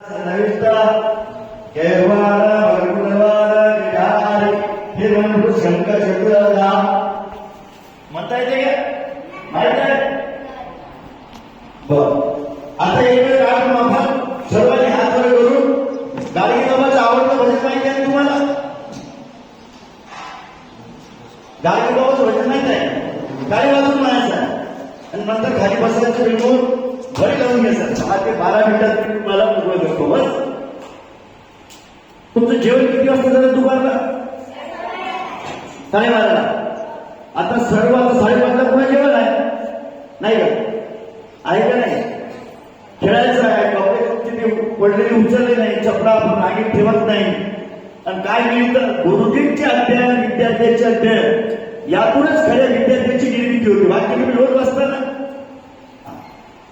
नविष्टा केवार भगवनवार विचार म्हणून शंकर चतुर्दा म्हणता येते का माहीत आहे बर आता एक वेळ काढून सर्वांनी हात वर करून गाडी बाबाचं आवडतं भजन माहिती आहे तुम्हाला गाडी बाबाचं भजन माहीत आहे गाडी वाजून म्हणायचं. आणि नंतर खाली बसायचं रिमोट घरी लावून सर. दहा ते बारा मिनिटात मी तुम्हाला मोकळं करतो. बस. तुमचं जेवण किती वाजता झालं दुपारला? साडेबाराला. आता सर्व आता साडेपाचला पुन्हा जेवण आहे. नाही का? आहे का नाही? खेळायचं आहे. कपडे तुमचे ते पडलेले उचलले नाही. चपला आपण मागे ठेवत नाही. आणि काय मिळतं? गुरुजींचे अध्ययन विद्यार्थ्यांचे अध्ययन. यातूनच खऱ्या विद्यार्थ्यांची निर्मिती होती. वाक्य तुम्ही रोज वाचता ना?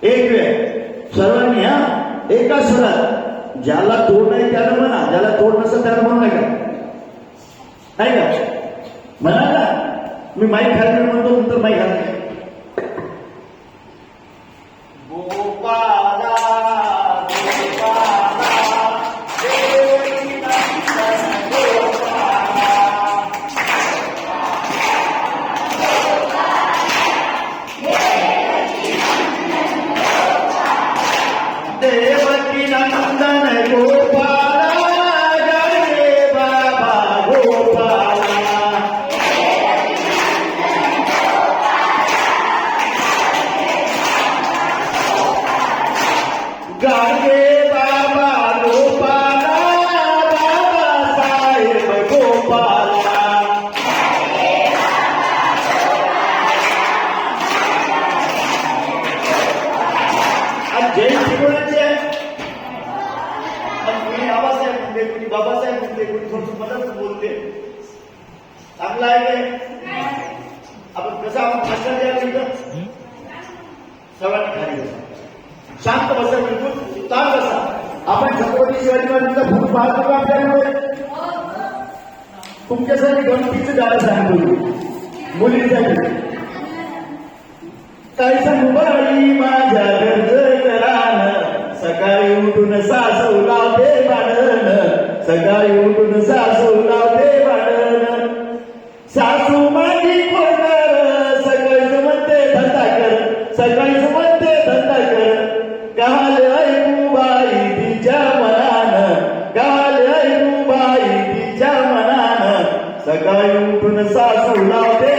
एक वेळ. सर्वांनी हा? एका स्वरात. ज्याला तोड नाही त्याला म्हणा ज्याला तोड नसेल त्याला म्हणू नका. नाही का? म्हणा ना मी माईक घालते म्हणतो नंतर माईक घालते बाबासाहेब म्हणते कोणी थोडस मदत बोलते चांगलं आहे आपण कसं आपण प्रश्न द्यायला शांत बसा बिलकुल. ताण बसा. आपण छत्रपती शिवाजी महाराजांचा भूत पाहतो का आपल्यामुळे? तुमच्यासाठी गमतीचं गाणं सांगतो मुलींसाठी. काहीसा मुबाई माझ्या गरजरान सकाळी उठून सासू लावते भाडण सकाळी उठून सासू लावते तिच्या मनानं सकाळी उठून सासू लावते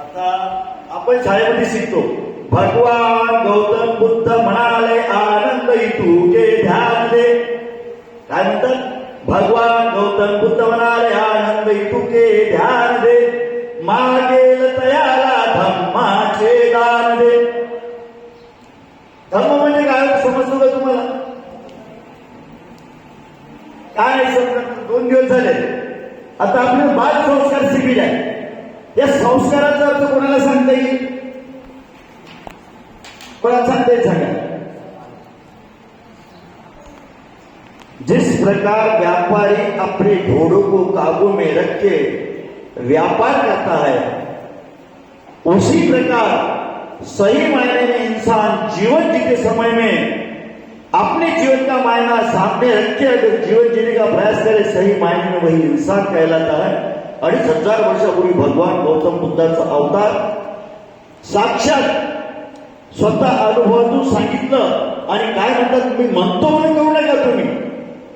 आता आपण शाळेमध्ये शिकतो. भगवान गौतम बुद्ध म्हणाले आनंद इतू के ध्यान दे. काय म्हणतात? भगवान गौतम बुद्ध म्हणाले आनंद इतू के ध्यान दे. मागेल तयाला धम्माचे दान दे. धम्म का तुम्हाला? काय समजत दोन दिवस झाले. आता आपण बाल संस्कार शिबिर आहे. या संस्काराचा अर्थ कोणाला सांगता येईल? कोणाला सांगता येईल सांगा? जिस प्रकार व्यापारी अपने घोड़ों को काबू में रख के व्यापार करता है, उसी प्रकार सही मायने में इंसान जीवन जीते समय में अपने जीवन का मायना सामने रख अगर जीवन जीने का प्रयास करे सही मायने में वही इंसान कहलाता है। अडीच हजार वर्षापूर्वी भगवान गौतम बुद्धाचा अवतार साक्षात स्वतः अनुभवातून सांगितलं आणि काय म्हणतात तुम्ही म्हणतो म्हणून करू नका तुम्ही.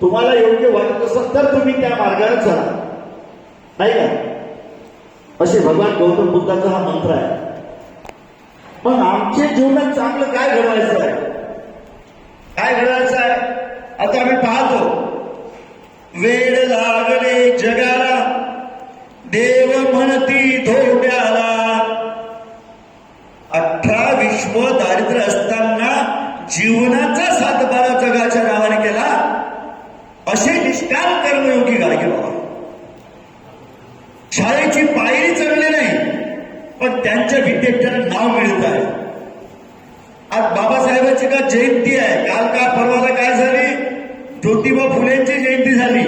तुम्हाला योग्य वाटत असेल तर तुम्ही त्या मार्गाने चला. नाही का? असे भगवान गौतम बुद्धाचा हा मंत्र आहे. पण आमच्या जीवनात चांगलं काय घडवायचं आहे? काय घडायचं आहे आता आम्ही पाहतो. वेळ लागले जगाला. देव म्हणती धोट्याला अठरा विश्व दारिद्र्य असताना जीवनाचा सातबारा जगाच्या नावाने केला. असे निष्काम कर्मयोगी गाडगे बाबा. शाळेची पायरी चढली नाही पण त्यांच्या विद्यार्थ्यांना नाव मिळत आहे. आज बाबा का जयंती आहे. काल का परवाला काय झाली? ज्योतिबा फुलेंची जयंती झाली.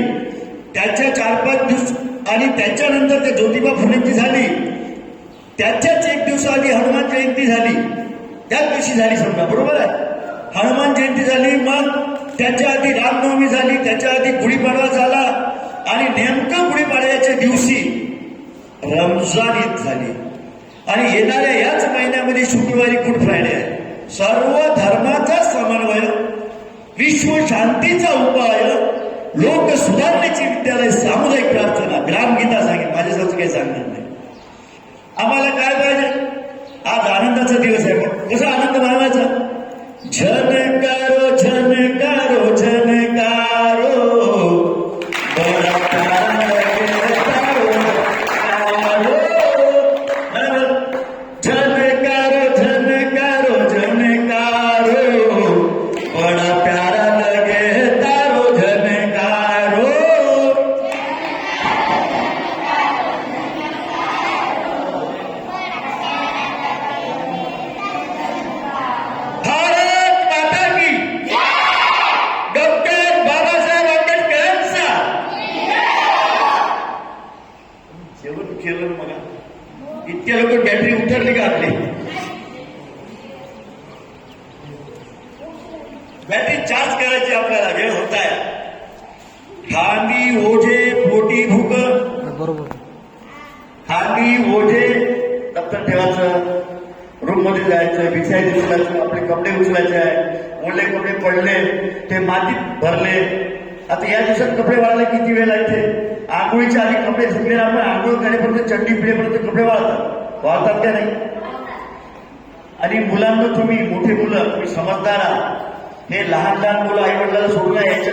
त्याच्या चार पाच दिवस आणि त्याच्यानंतर ते ज्योतिबा फुलेंची झाली. त्याच्याच एक दिवसाआधी हनुमान जयंती झाली. त्याच दिवशी झाली समजा बरोबर आहे? हनुमान जयंती झाली मग त्याच्या आधी रामनवमी झाली त्याच्या आधी गुढीपाडवा झाला आणि नेमकं गुढीपाडव्याच्या दिवशी रमजान ईद झाली. आणि येणाऱ्या याच महिन्यामध्ये शुक्रवारी गुड फ्रायडे आहे. सर्व धर्माचा समन्वय विश्व शांतीचा उपाय लोक सुधारण्याची विद्यालय सामुदायिक प्रार्थना ग्रामगीता सांगेल माझ्यासाठी काही सांगणार नाही. आम्हाला काय पाहिजे? आज आनंदाचा दिवस आहे. कसा आनंद मानवायचा झनकारो झ इतक्या लोक बॅटरी उतरली का आपली? बॅटरी चार्ज करायची आपल्याला वेळ होत आहे. खांदी ओझे पोटी भूक. बरोबर. खांदी ओझे दप्तर ठेवायचं रूममध्ये जायचं बिछायचं उचलायचं आपले कपडे उचलायचे आहे. ओले कपडे पडले ते मातीत भरले. आता या दिवसात कपडे वाळायला किती वेळ लागते? आंघोळीच्या आधी कपडे धुतले आपण आंघोळ करेपर्यंत चंडी पिढेपर्यंत कपडे वाळतात. वाळतात का नाही? आणि मुलांना तुम्ही मोठे मुलं तुम्ही समजदार आहात. हे लहान लहान मुलं आई वडिलांना सोडून यायच्या